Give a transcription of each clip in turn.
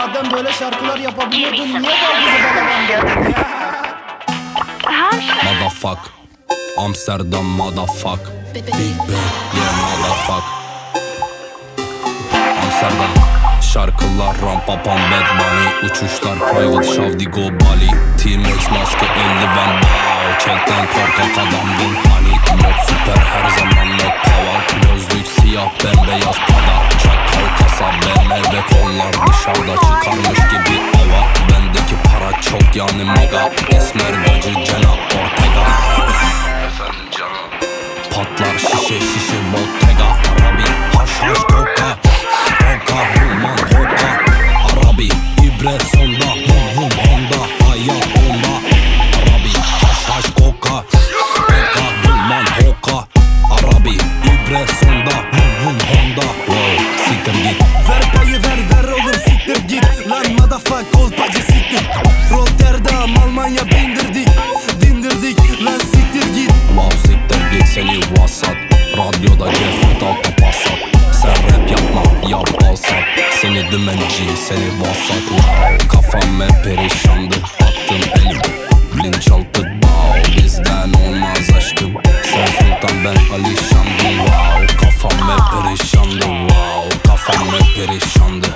madem böyle şarkılar yapabiliyordun niye baldızı balaban geldin ya? Motherfuck. Amsterdam motherfuck. Big Bang Yeah motherfuck. Amsterdam. Şarkılar ram papam bad bunny. Uçuşlar private şavdigo Bali. T-Max maske eldiven bow Çekten korkak adamdın hani Mod süper her zaman mod power. Gözlük siyah bembeyaz pada. Çakal kasa BMW kollar dışarıda çıkarmış gibi ava Bendeki para çok yani mega. Esmer gacı Cenap Ortega. Patlar şişe şişe Bottega Almanya bindirdik Dindirdik. Lan siktir git. Wow siktir git seni vasat. Radyoda cefet altta pasat Sen rap yapma yap alsat Seni dümenci seni vasat. Wow. Kafam hep perişandı Attım elim Bilinçaltı bağ Bizden olmaz aşkım. Sen sultan ben alişandım wow. Kafam hep perişandı wow. Kafam hep perişandı.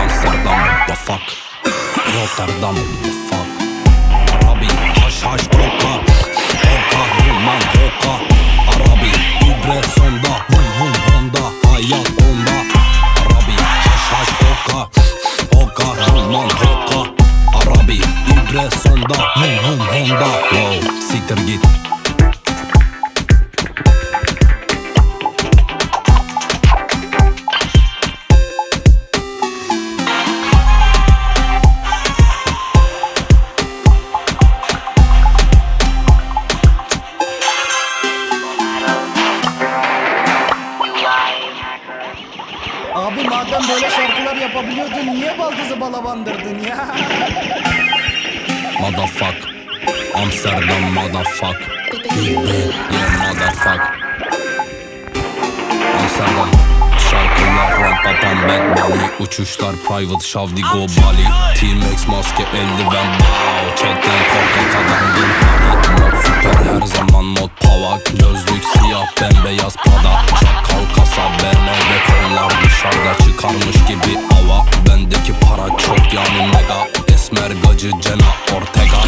Amsterdam the fuck? Rotterdam the fuck Arabi haş haş koka Hoka human hoka yapabiliyordun niye baldızı balabandırdın ya? Motherfuck. Amsterdam motherfuck. Yeah motherfuck. Amsterdam Şarkılar rap papam bad bunny Uçuşlar private şavdigo Bali T-Max maske eldiven bow. Chatten korkak adamdın hani Mod süper. Her zaman mod power. Gözlük siyah bembeyaz pada. Çakal kasa BMW kollar. Dışarıda çıkarmış gibi ava Bendeki para çok yani mega. Esmer gacı Cena Ortega.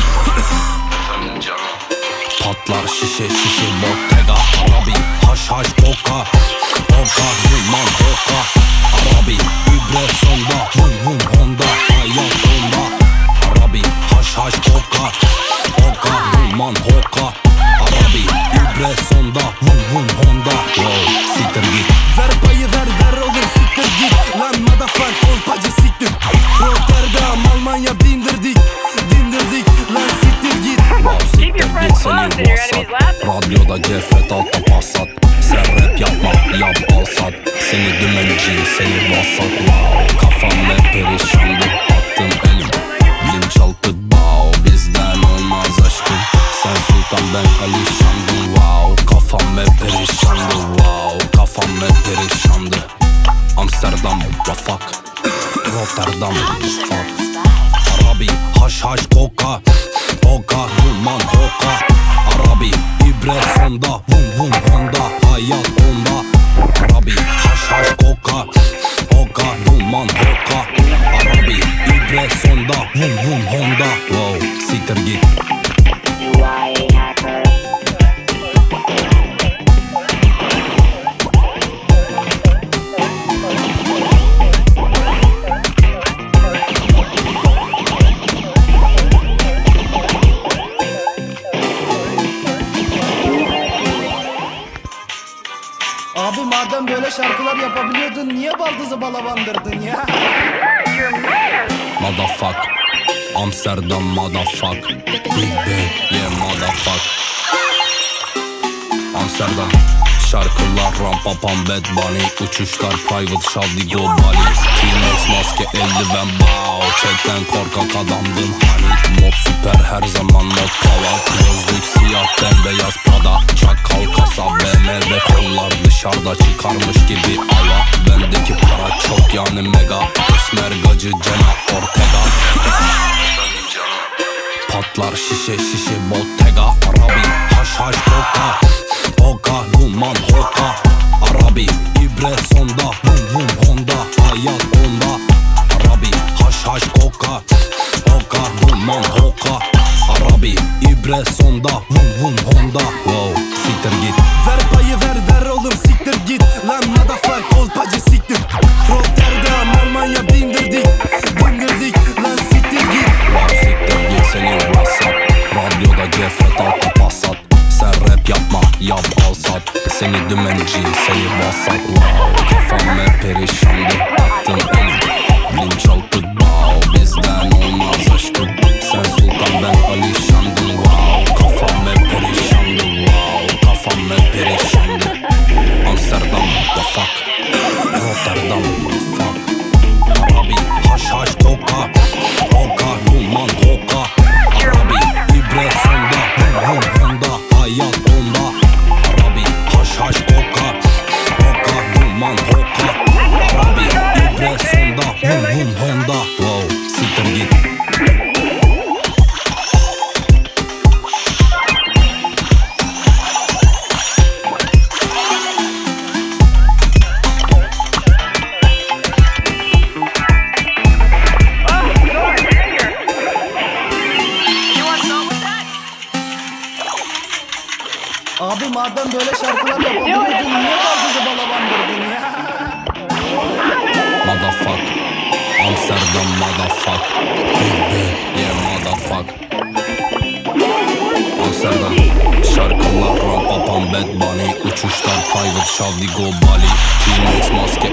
Patlar şişe şişe Bottega. Arabi haş koka Hoka human hoka Arabi ibre sonda Hum hum honda Hayat onda Arabi haş haş koka Hoka human hoka Radyoda cefet altta pasat Sen rap yapma yap alsat. Seni dümenci seni vasat. Wow. Kafam hep perişandı attım elim. Bilinçaltı bağ bizden olmaz aşkım. Sen sultan ben alişandım wow. Kafam hep perişandı wow. Kafam hep perişandı. Amsterdam the fuck Rotterdam fuck Arabi haş haş koka Wow Ram papam bad bunny. Uçuşlar private şavdigo Bali. T-Max maske eldiven bow. Chatten korkak adamdın hani. Mod süper her zaman mod power Gözlük siyah bembeyaz pada. Çakal kasa BMW kollar dışarıda çıkarmış gibi Ben Bendeki para çok yani mega. Esmer gacı Cena Ortega. Patlar şişe şişe Bottega Arabi haş haş koka Oka duman hoka Arabi ibre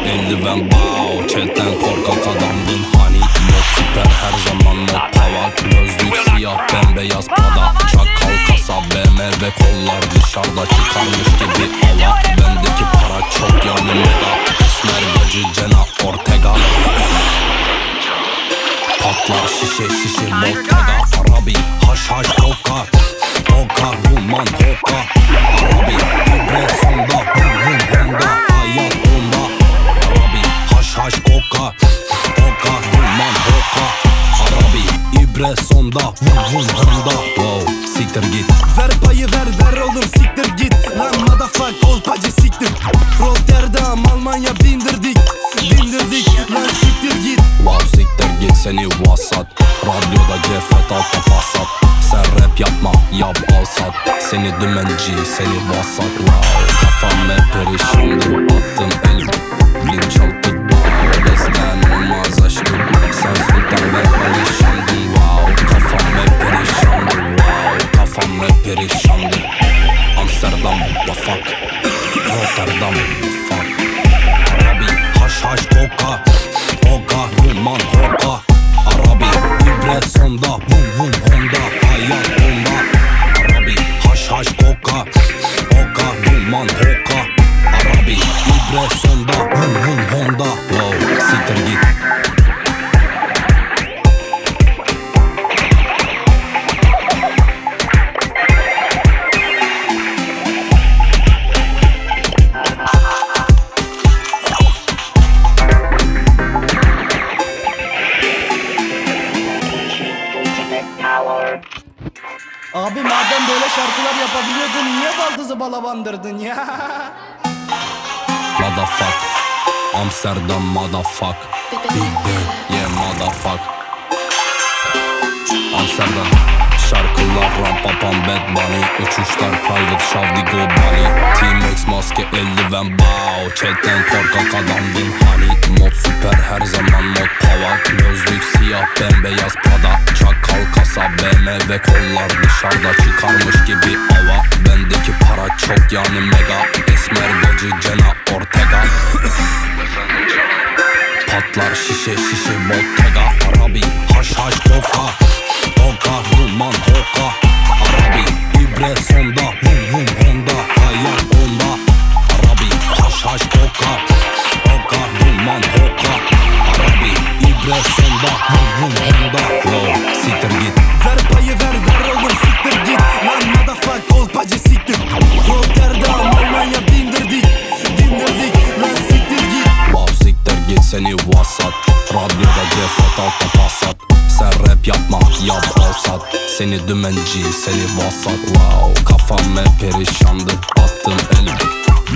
eldiven bow Chatten korkak adamdın hani Mod süper her zaman mod power. Gözlük siyah bembeyaz pada. Çakal kasa BMW kollar dışarıda çıkarmış gibi hava. Bendeki para çok yani mega. Esmer gacı Cena Ortega. Patlar şişe şişe Bottega Arabi haş haş koka Oka duman hoka Arabi ibre sonda Hum hum honda Wow siktir git. Ver payı ver ver oğlum siktir git. Lan motherfuck kolpacı siktir. Rotterdam Almanya bindirdik. Bindirdik lan siktir git. Wow siktir git seni vasat. Radyoda cefret altta passat Sen rap yapma yap al sat. Seni dümenci seni vasat. Wow kafam hep perişandı. Attın elim linç altı Bizden olmaz aşkım. Sen sultan ben alişandım Wow kafam hep perişandı Wow kafam hep perişandı Amsterdam the fuck Rotterdam fuck Abi madem böyle şarkılar yapabiliyordun niye baldızı balabandırdın ya? Motherfuck. Amsterdam motherfuck. Big Bang yeah motherfuck. Amsterdam. Şarkılar ram pam bad bunny. Uçuşlar private şavdi go Bali T-Max maske eldiven bow. Chatten korkak adamdın hani Mod süper her zaman mod power. Gözlük siyah bembeyaz pada Çakal BMW kollar dışarıda çıkarmış gibi hava Bendeki para çok yani mega. Esmer gacı Cena Ortega. Patlar şişe şişe Bottega. Arabi haş haş koka Oka duman hoka. Arabi ibre seni vasat. Radyoda cefet altta pasat Sen rap yapma yap alsat Seni dümenci seni vasat. Wow kafam hep perişandı Attım elim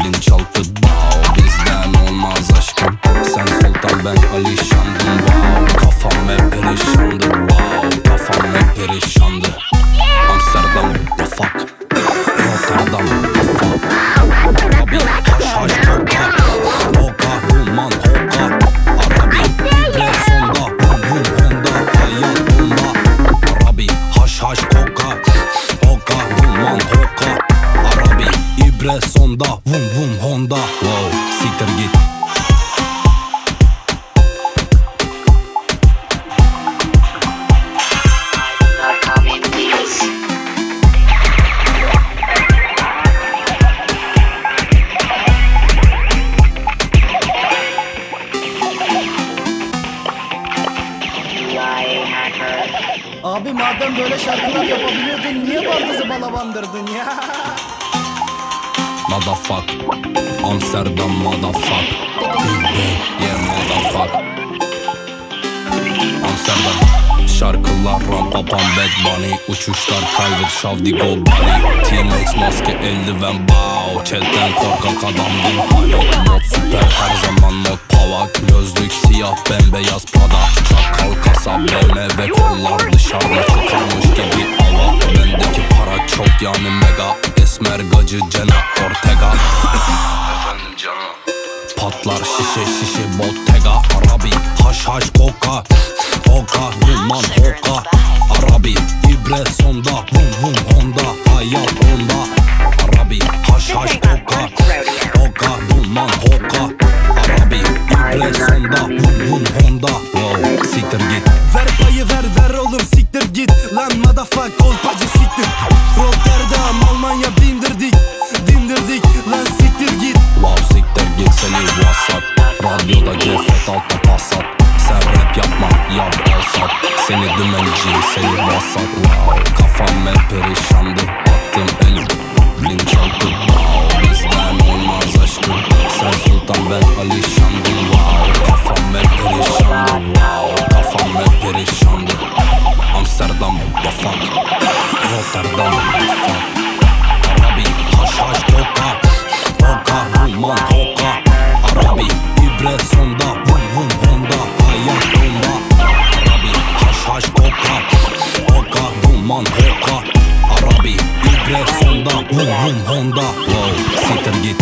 linç altı bao Bizden olmaz aşkım. Sen sultan ben alişandım Wow kafam hep perişandı. Wow kafam hep perişandı. Amsterdam fuck Rotterdam böyle şarkılar yapabiliyordun niye baldızı balabandırdın ya? Motherfuck. Amsterdam motherfuck. Big Bang yeah motherfuck. Amsterdam Şarkılar ram papam bad bunny. Uçuşlar private şavdi go bunny. T-Max maske eldiven bow. Chatten korkak adam bin hani? Mod süper her zaman mod pavak Gözlük siyah bembeyaz Prada. Çakal kasa BMW kollar dışarıda çıkarmış gibi ava Bendeki para çok yani mega. Esmer gacı Cena Ortega Patlar şişe şişe bottega Arabi. Haş haş koka Hoka duman hoka Arabi. İbre sonda Vum vum honda hayat onda. Arabi. Haş haş koka Hoka duman hoka Arabi. İbre sonda Vum vum honda Wow siktir git. Ver payı ver ver oğlum siktir git. Lan motherfuck kolpacı siktir. Rotterdam Radyoda cefet altta pasat Sen rap yapma yap alsat Seni dümenci seni vasat. Wow kafam hep perişandı. Attım elim linç altı wow Bizden olmaz aşkım Sen sultan ben alişandım Wow kafam hep perişandı. Wow kafam hep perişandı. Amsterdam fuck Rotterdam fuck Arabi haş haş koka Hoka duman hoka Arabi ibre sonda Vum vum honda hayat bomba Arabi haş haş koka Hoka duman hoka Arabi ibre sonda Vum vum honda. Wow siktir git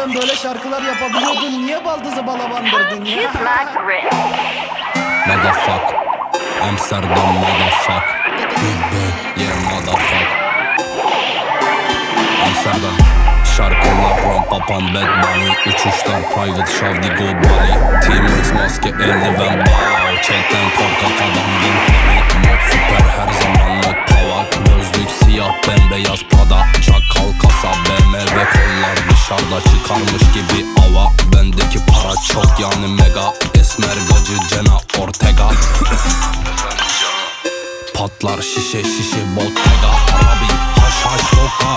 madem böyle şarkılar yapabiliyordun. Niye baldızı balabandırdın ya? Kiss my wrist. Motherfuck. Motherfuck. Big Bang yeah motherfuck. Amsterdam Şarkılar ram papam bad bunny. Uçuşlar private şavdi go Bali T-Max maske eldiven bow Chatten korkak adam bin Mod süper. Her zaman mod pavak Gözlük siyah bembeyaz Prada. Çakal kasa BMW kollar dışarıda çıkarmış gibi ava. Bendeki para çok yani mega. Esmer gacı Cena Ortega. Patlar şişe şişe bottega. Arabi haş haş hoka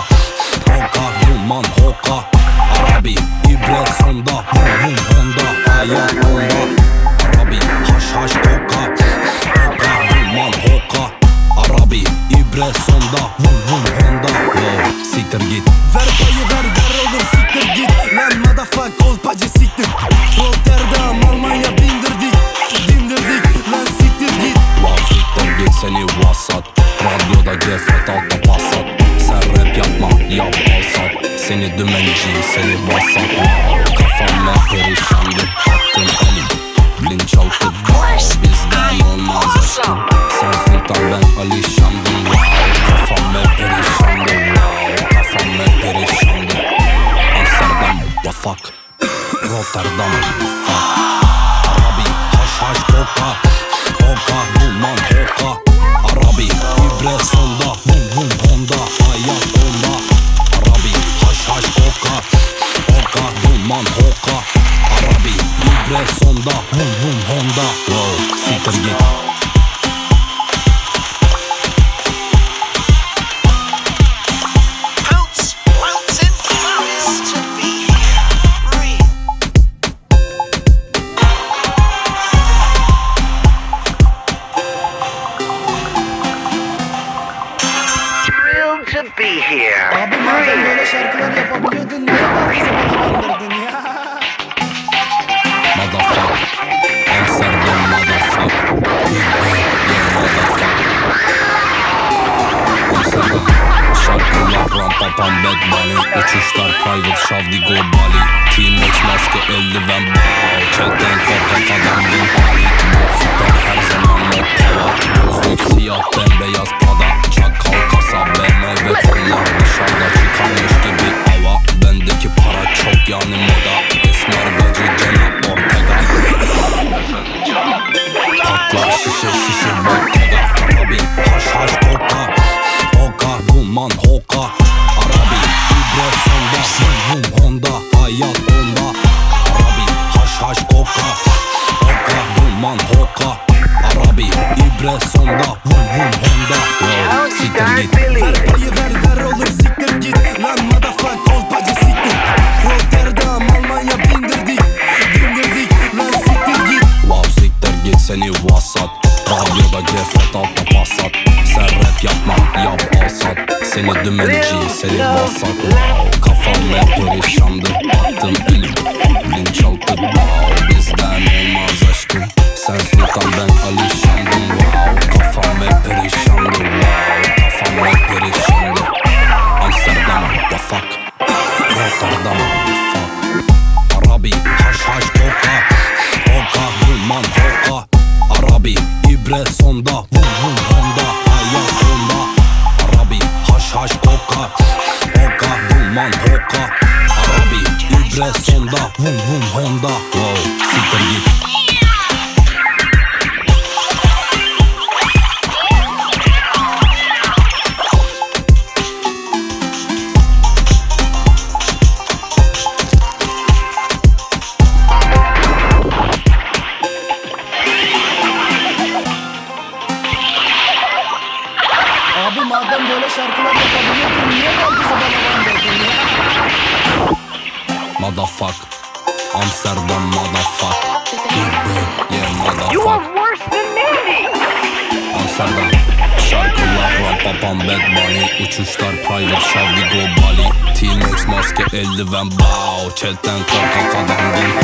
fuck Rotterdam Black money Uçuşlar private şavdi go Bali Team geçmez ki eldiven Chatten korkak adam bin pari Süper her zaman mokkala Gözlük siyah bembeyaz pada. Çakal kasa BMW kollar Dışarıda çıkarmış gibi hava. Bendeki para çok yani moda. Esmer bacı Cenab Ortega Patlar şişe şişe bokkada Arabin haş haş korka Oka. Duman ho Mafia. merdiven Bow chatten kork kafadan bin